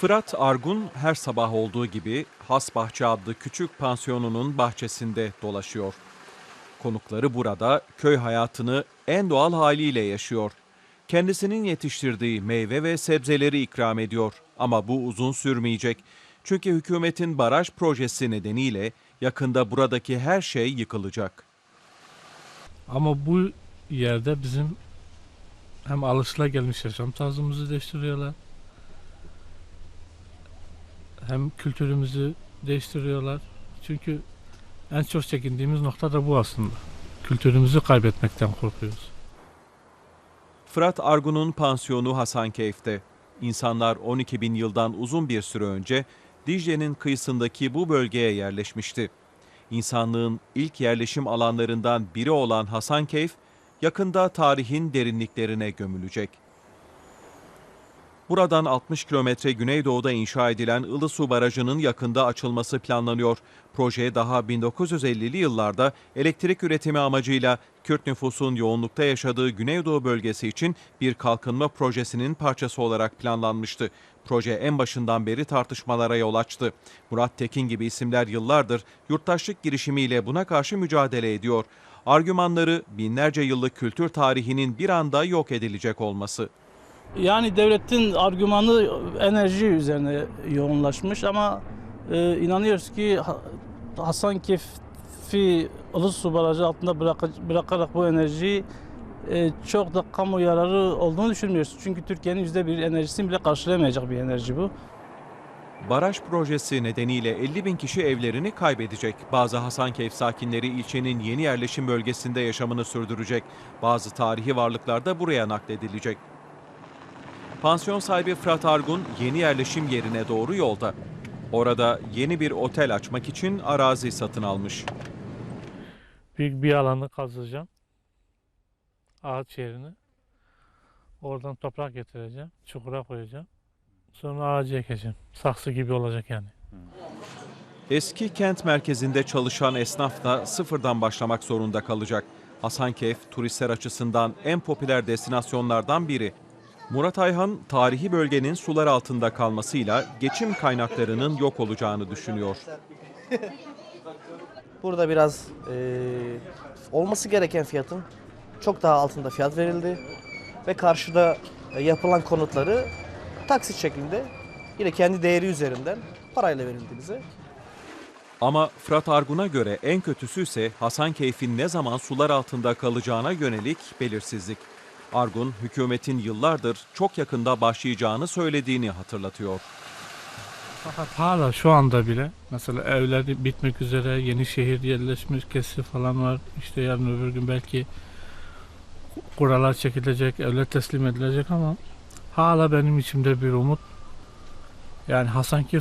Fırat Argun her sabah olduğu gibi Hasbahçe adlı küçük pansiyonunun bahçesinde dolaşıyor. Konukları burada köy hayatını en doğal haliyle yaşıyor. Kendisinin yetiştirdiği meyve ve sebzeleri ikram ediyor ama bu uzun sürmeyecek. Çünkü hükümetin baraj projesi nedeniyle yakında buradaki her şey yıkılacak. Ama bu yerde bizim hem alışılagelmiş yaşam tarzımızı değiştiriyorlar. Hem kültürümüzü değiştiriyorlar. Çünkü en çok çekindiğimiz nokta da bu aslında. Kültürümüzü kaybetmekten korkuyoruz. Fırat Argun'un pansiyonu Hasankeyf'te. İnsanlar 12 bin yıldan uzun bir süre önce Dicle'nin kıyısındaki bu bölgeye yerleşmişti. İnsanlığın ilk yerleşim alanlarından biri olan Hasankeyf, yakında tarihin derinliklerine gömülecek. Buradan 60 kilometre güneydoğuda inşa edilen Ilısu Barajı'nın yakında açılması planlanıyor. Proje daha 1950'li yıllarda elektrik üretimi amacıyla Kürt nüfusun yoğunlukta yaşadığı Güneydoğu bölgesi için bir kalkınma projesinin parçası olarak planlanmıştı. Proje en başından beri tartışmalara yol açtı. Murat Tekin gibi isimler yıllardır yurttaşlık girişimiyle buna karşı mücadele ediyor. Argümanları binlerce yıllık kültür tarihinin bir anda yok edilecek olması. Yani devletin argümanı enerji üzerine yoğunlaşmış ama e, inanıyoruz ki Ha- Hasankeyf'i Ilısu Barajı altında bırak- bırakarak bu enerjiyi e, çok da kamu yararı olduğunu düşünmüyoruz. Çünkü Türkiye'nin yüzde bir enerjisini bile karşılayamayacak bir enerji bu. Baraj projesi nedeniyle 50 bin kişi evlerini kaybedecek. Bazı Hasankeyf sakinleri ilçenin yeni yerleşim bölgesinde yaşamını sürdürecek. Bazı tarihi varlıklar da buraya nakledilecek. Pansiyon sahibi Fırat Argun yeni yerleşim yerine doğru yolda. Orada yeni bir otel açmak için arazi satın almış. Büyük bir alanı kazacağım. Ağaç yerini. Oradan toprak getireceğim. Çukura koyacağım. Sonra ağacı ekeceğim. Saksı gibi olacak yani. Eski kent merkezinde çalışan esnaf da sıfırdan başlamak zorunda kalacak. Hasankeyf turistler açısından en popüler destinasyonlardan biri. Murat Ayhan tarihi bölgenin sular altında kalmasıyla geçim kaynaklarının yok olacağını düşünüyor. Burada biraz eee, olması gereken fiyatın çok daha altında fiyat verildi. Ve karşıda e, yapılan konutları taksit şeklinde yine kendi değeri üzerinden parayla verildi bize. Ama Fırat Argun'a göre en kötüsü ise Hasankeyf'in ne zaman sular altında kalacağına yönelik belirsizlik. Argun, hükümetin yıllardır çok yakında başlayacağını söylediğini hatırlatıyor. Fakat hala şu anda bile mesela evler bitmek üzere yeni şehir yerleşmiş kesi falan var. İşte yarın öbür gün belki kurallar çekilecek, evler teslim edilecek ama hala benim içimde bir umut. Yani Hasankeyf